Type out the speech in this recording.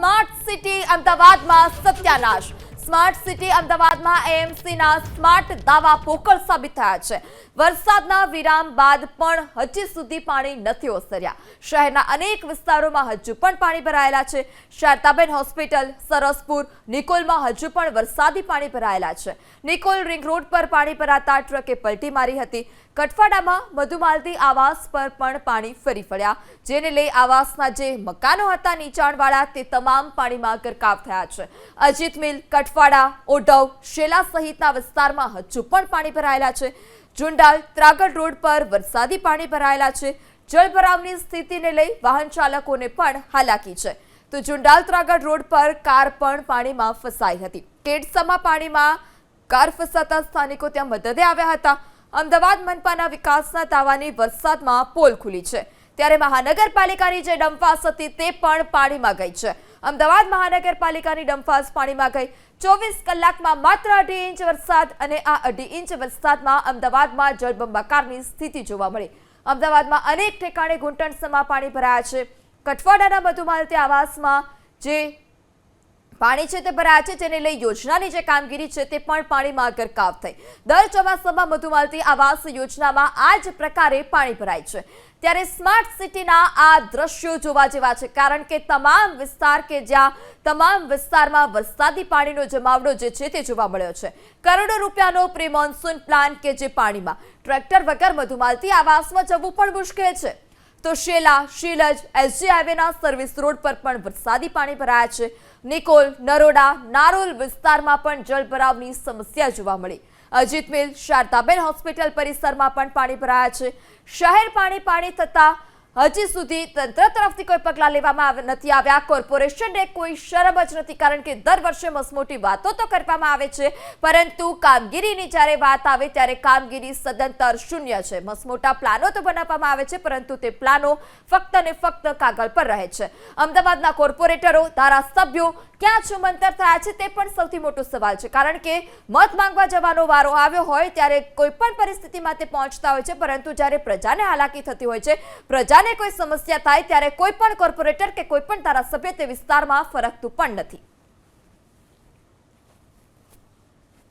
Smart city અમદાવાદમાં સત્યાનાશ. Smart city અમદાવાદમાં એએમસીના smart દાવા પોકળ સાબિત થયા છે. વરસાદના વિરામ બાદ પણ હજી સુધી પાણી નથી ઓસર્યા. શહેરના અનેક વિસ્તારોમાં હજુ પણ પાણી ભરાયેલા છે. શારદાબેન હોસ્પિટલ, સરસપુર, નિકોલમાં હજુ પણ વરસાદી પાણી ભરાયેલા છે. નિકોલ રિંગ રોડ પર પાણી ભરાતા ટ્રકે પલટી મારી હતી. કઠવાડામાં મધુમાલતી આવાસ પર પણ પાણી ફરી ફળ્યા જેને લઈ આવાસના જે મકાનો હતા નીચાણવાળા તે તમામ પાણીમાં ગરકાવ થયા છે. અજીત મિલ, કઠવાડા, ઓઢવ, શેલા સહિતના વિસ્તારમાં હજુ પણ પાણી ભરાયેલા છે. જુંડાલ, ત્રાગડ રોડ પર વરસાદી પાણી ભરાયેલા છે. જળભરાવની સ્થિતિને લઈ વાહન ચાલકોને પણ હાલાકી છે. તો જુંડાલ, ત્રાગડ રોડ પર કાર પણ પાણીમાં ફસાઈ હતી. કેડસામાં પાણીમાં કાર ફસાતા સ્થાનિકો ત્યાં મદદે આવ્યા હતા. અમદાવાદ મનપાના વિકાસના તાવાની વરસાદમાં પોલ ખુલી છે. ત્યારે મહાનગરપાલિકાની જે ડંફાસ હતી તે પણ પાણીમાં ગઈ છે. અમદાવાદ મહાનગરપાલિકાની ડંફાસ પાણીમાં ગઈ. ચોવીસ કલાકમાં માત્ર અઢી ઇંચ વરસાદ અને આ અઢી ઇંચ વરસાદમાં અમદાવાદમાં જળબંબાકારની સ્થિતિ જોવા મળી. અમદાવાદમાં અનેક ઠેકાણે ઘૂંટણસમાં પાણી ભરાયા છે. કઠવાડાના મધુમાલતી આવાસમાં જે પાણી છે તે ભરાયા છે, જેને લઈ યોજનાની જે કામગીરી છે તે પણ પાણીમાં ગરકાવ થઈ. દર ચોમાસામાં મધુમાલતી આવાસ યોજનામાં આ જ પ્રકારે પાણી ભરાય છે. ત્યારે સ્માર્ટ સિટીના આ દ્રશ્યો જોવા જેવા છે, કારણ કે તમામ વિસ્તાર કે જ્યાં તમામ વિસ્તારમાં વરસાદી પાણીનો જમાવડો જે છે તે જોવા મળ્યો છે. કરોડો રૂપિયાનો પ્રી મોન્સૂન પ્લાન કે જે પાણીમાં. ટ્રેક્ટર વગર મધુમાલતી આવાસમાં જવું પણ મુશ્કેલ છે. તો શેલા, શીલજ એસજી હાઈવેના સર્વિસ રોડ પર પણ વરસાદી પાણી ભરાયા છે. નિકોલ, નરોડા, નારોલ વિસ્તારમાં પણ જળભરાવની સમસ્યા જોવા મળી. અજીત મિલ, શારદાબેન હોસ્પિટલ પરિસરમાં પણ પાણી ભરાયા છે. શહેર પાણી પાણી થતા હજી સુધી તંત્ર તરફથી કોઈ પગલાં લેવામાં નથી આવ્યા. કોર્પોરેશનને કોઈ શરમ જ નથી, કારણ કે દર વર્ષે મસમોટી વાતો તો કરવામાં આવે છે. પરંતુ કામગીરીની જ્યારે વાત આવે ત્યારે કામગીરી સદંતર શૂન્ય છે. મસમોટા પ્લાનો તો બનાવવામાં આવે છે, પરંતુ તે પ્લાનો ફક્ત ને ફક્ત કાગળ પર રહે છે. અમદાવાદના કોર્પોરેટરો, ધારાસભ્યો ક્યાં છુમંતર થયા છે તે પણ સૌથી મોટો સવાલ છે. કારણ કે મત માંગવા જવાનો વારો આવ્યો હોય ત્યારે કોઈ પણ પરિસ્થિતિમાં તે પહોંચતા હોય છે, પરંતુ જ્યારે પ્રજાને હાલાકી થતી હોય છે, પ્રજાને કોઈ સમસ્યા થાય ત્યારે કોઈ પણ કોર્પોરેટર કે કોઈ પણ ધારાસભ્ય તે વિસ્તારમાં ફરકતું પણ નથી.